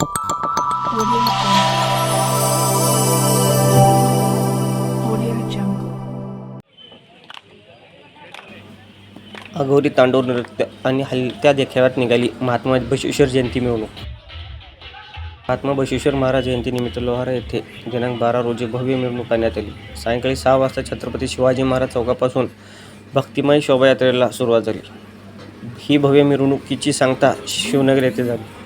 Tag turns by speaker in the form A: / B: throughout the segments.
A: अघोरी तांडव नृत्य आणि हलत्या देखाव्यात निघाली महात्मा बसवेश्वर जयंती मिरवणूक महात्मा बसवेश्वर महाराज जयंतीनिमित्त लोहारा येथे दिनांक बारा रोजी भव्य मिरवणूक करण्यात आली सायंकाळी सहा वाजता छत्रपती शिवाजी महाराज चौकापासून भक्तिमय शोभायात्रेला सुरुवात झाली ही भव्य मिरवणुकीची सांगता शिवनगर येथे झाली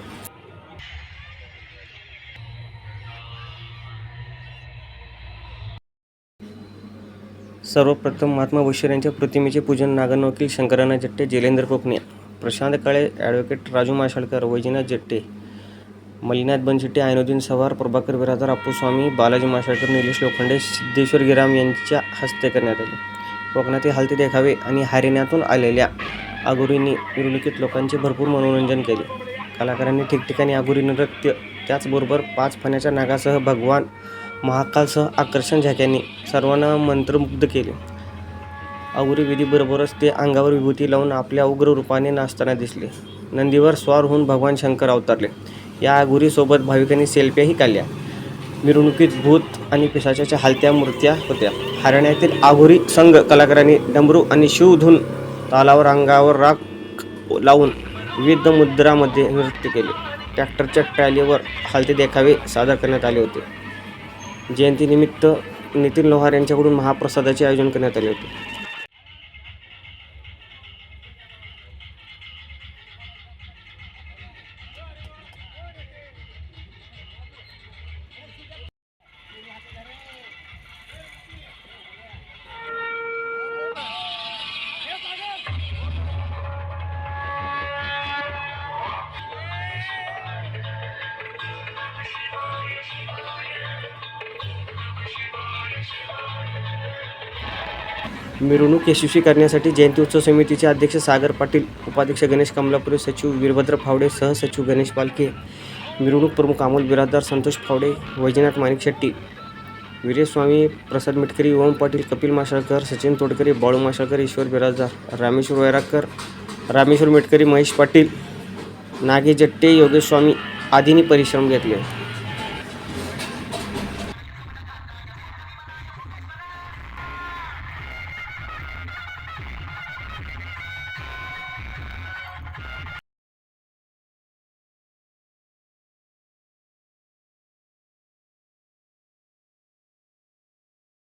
A: सर्वप्रथम महात्मा बशीर यांच्या प्रतिमेचे पूजन नागन वकील शंकराना जट्टे जैलेंद्र कोकणे प्रशांत काळे ॲडव्होकेट राजू माशाळकर वैजनाथ जट्टे मलिनाथ बनशेट्टी ऐनुद्दीन सवार प्रभाकर बिरादर अप्पूस्वामी बालाजी माशाळकर निलेश लोखंडे सिद्धेश्वर गिराम यांच्या हस्ते करण्यात आले. कोकणातील हलते देखावे आणि हरिण्यातून आलेल्या आगोरींनी मिरवणुकीत लोकांचे भरपूर मनोरंजन केले. कलाकारांनी ठिकठिकाणी आगोरी नृत्य त्याचबरोबर पाच फण्याच्या नागासह भगवान महाकालसह आकर्षण झाक्यांनी सर्वांना मंत्रमुग्ध केले. अवघरी विधीबरोबरच ते अंगावर विभूती लावून आपल्या उग्र रूपाने नाचताना दिसले. नंदीवर स्वार होऊन भगवान शंकर अवतरले. या अगुरीसोबत भाविकांनी सेल्फ्याही काढल्या. मिरवणुकीत भूत आणि पिशाच्या हलत्या मूर्त्या होत्या. हरण्यातील आघोरी संघ कलाकारांनी डमरू आणि शिवधून तालावर अंगावर राख लावून विविध मुद्रामध्ये नृत्य केले. ट्रॅक्टरच्या ट्रॅलीवर हलते देखावे सादर करण्यात आले होते. जयंतीनिमित्त नितीन लोहार यांच्याकडून महाप्रसादाचे आयोजन करण्यात आले होते. मिरवणूक यशस्वी करण्यासाठी जयंती उत्सव समितीचे अध्यक्ष सागर पाटील उपाध्यक्ष गणेश कमलापुरे सचिव वीरभद्र फावडे सहसचिव गणेश पालखे मिरवणूक प्रमुख अमोल बिराजदार संतोष फावडे वैजनाथ माणिक शेट्टी वीरेस्वामी प्रसाद मिटकरी ओम पाटील कपिल माशाळकर सचिन तोडकरी बाळू माशाळकर ईश्वर बिराजदार रामेश्वर वैराकर रामेश्वर मिटकरी महेश पाटील नागे जट्टे योगेश स्वामी आदींनी परिश्रम घेतले.